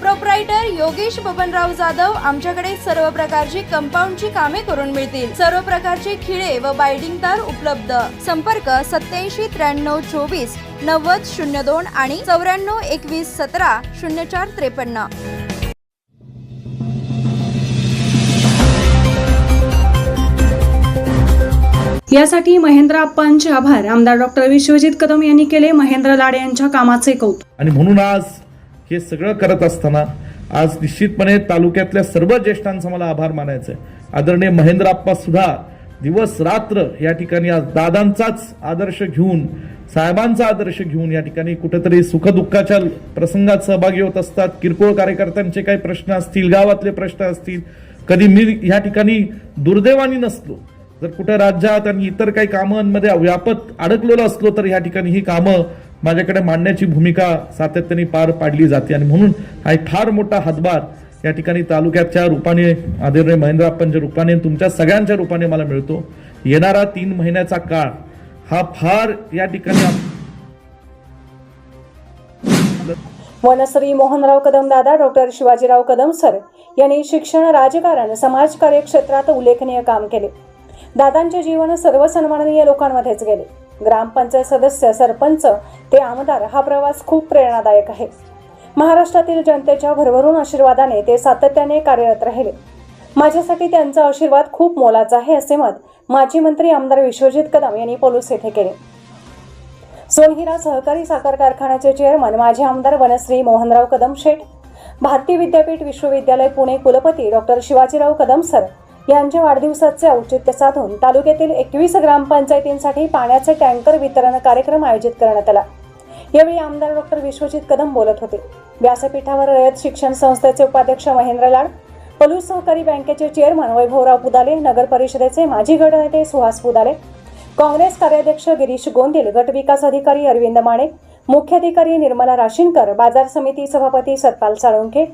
Proprietor Yogesh Babanrao Jadhav आमच्याकडे सर्व प्रकारची कंपाऊंडची कामे करून मिळतील. सर्व प्रकारचे खिळे व बायडिंग तार उपलब्ध. संपर्क सत्याऐंशी त्र्याण्णव चोवीस नव्वद शून्य दोन आणि चौऱ्याण्णव एकवीस सतरा शून्य चार त्रेपन्न. यासाठी महेंद्र आप्पांचे आभार. आमदार डॉक्टर विश्वजित कदम यांनी केले महेंद्र लाडे यांच्या कामाचे कौतुक. आणि म्हणून आज हे सगळं करत असताना आज निश्चितपणे तालुक्यातल्या सर्व ज्येष्ठांचा मला आभार मानायचं आहे आदरणीय महेंद्र आप्पा सुद्धा दिवस रात्र या ठिकाणी आज दादांचाच आदर्श घेऊन साहेबांचा आदर्श घेऊन या ठिकाणी कुठेतरी सुखदुःखाच्या प्रसंगात सहभागी होत असतात. किरकोळ कार्यकर्त्यांचे काही प्रश्न असतील गावातले प्रश्न असतील. कधी मी या ठिकाणी दुर्दैवानी नसलो जर कुठे राज्यात आणि इतर काही कामांमध्ये व्यापत अडकलेलो असलो तर या ठिकाणी ही कामं माझ्याकडे मांडण्याची भूमिका सातत्याने पार पाडली जाते आणि म्हणून हा एक फार मोठा हातभार या ठिकाणी तालुक्याच्या रूपाने आदरणीय महेंद्राप्पांच्या रूपाने तुमच्या सगळ्यांच्या रूपाने मला मिळतो. येणारा तीन महिन्याचा काळ हा फार या ठिकाणी वनश्री मोहनराव कदम दादा डॉक्टर शिवाजीराव कदम सर यांनी शिक्षण राजकारण समाजकार्य क्षेत्रात उल्लेखनीय काम केले. दादांचे जीवन सर्व सन्माननीय लोकांमध्येच गेले. ग्रामपंचायत सदस्य सरपंच ते आमदार हा प्रवास खूप प्रेरणादायक आहे. महाराष्ट्रातील जनतेच्या भरभरून आशीर्वादाने ते सातत्याने कार्यरत राहिले. माझ्यासाठी त्यांचा आशीर्वाद खूप मोलाचा आहे असे मत माजी मंत्री आमदार विश्वजित कदम यांनी पोलूस येथे केले. सोनहिरा सहकारी साखर कारखान्याचे चेअरमन माजी आमदार वनश्री मोहनराव कदम शेठ भारती विद्यापीठ विश्वविद्यालय पुणे कुलपती डॉक्टर शिवाजीराव कदम सर यांच्या वाढदिवसाचे औचित्य साधून तालुक्यातील एकवीस ग्रामपंचायतींसाठी पाण्याचे टँकर वितरण कार्यक्रम आयोजित करण्यात आला. यावेळी आमदार डॉक्टर विश्वजित कदम बोलत होते. व्यासपीठावर रयत शिक्षण संस्थेचे उपाध्यक्ष महेंद्र लाड पलूस सहकारी बँकेचे चेअरमन वैभवराव पुदाले नगर परिषदेचे माजी गटनेते सुहास पुदाले काँग्रेस कार्याध्यक्ष गिरीश गोंदिल गट विकास अधिकारी अरविंद माने मुख्याधिकारी निर्मला राशीनकर बाजार समिती सभापती सतपाल साळुंखे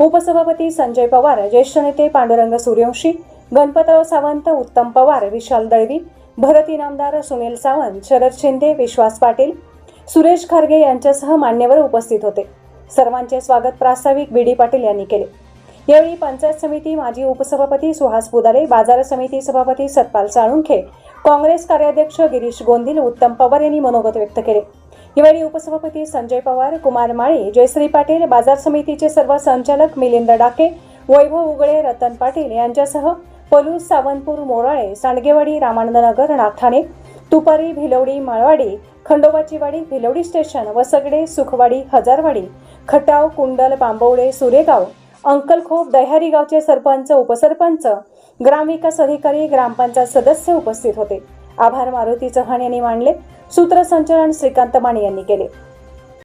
उपसभापती संजय पवार ज्येष्ठ नेते पांडुरंग सूर्यवंशी गणपतराव सावंत उत्तम पवार विशाल दळवी भरत इनामदार सुनील सावंत शरद शिंदे विश्वास पाटील सुरेश खारगे यांच्यासह मान्यवर उपस्थित होते. सर्वांचे स्वागत प्रास्ताविक बी डी पाटील यांनी केले. यावेळी पंचायत समिती माजी उपसभापती सुहास पुदाले बाजार समिती सभापती सतपाल साळुंखे काँग्रेस कार्याध्यक्ष गिरीश गोंदिल उत्तम पवार यांनी मनोगत व्यक्त केले. यावेळी उपसभापती संजय पवार कुमार माळी जयश्री पाटील बाजार समितीचे सर्व संचालक मिलिंद डाके वैभव उगळे रतन पाटील यांच्यासह पलूस सावंतपूर मोराळे सांडगेवाडी रामानंदनगर नागठाणे तुपारी भिलवडी माळवाडी खंडोबाची वाडी भिलवडी स्टेशन वसगडे सुखवाडी हजारवाडी खटाव कुंडल बांबवडे सुरेगाव अंकलखोप दह्यारी गावचे सरपंच उपसरपंच ग्रामविकास अधिकारी ग्रामपंचायत सदस्य उपस्थित होते. आभार मारुती चव्हाण यांनी मांडले. सूत्रसंचलन श्रीकांत माने यांनी केले.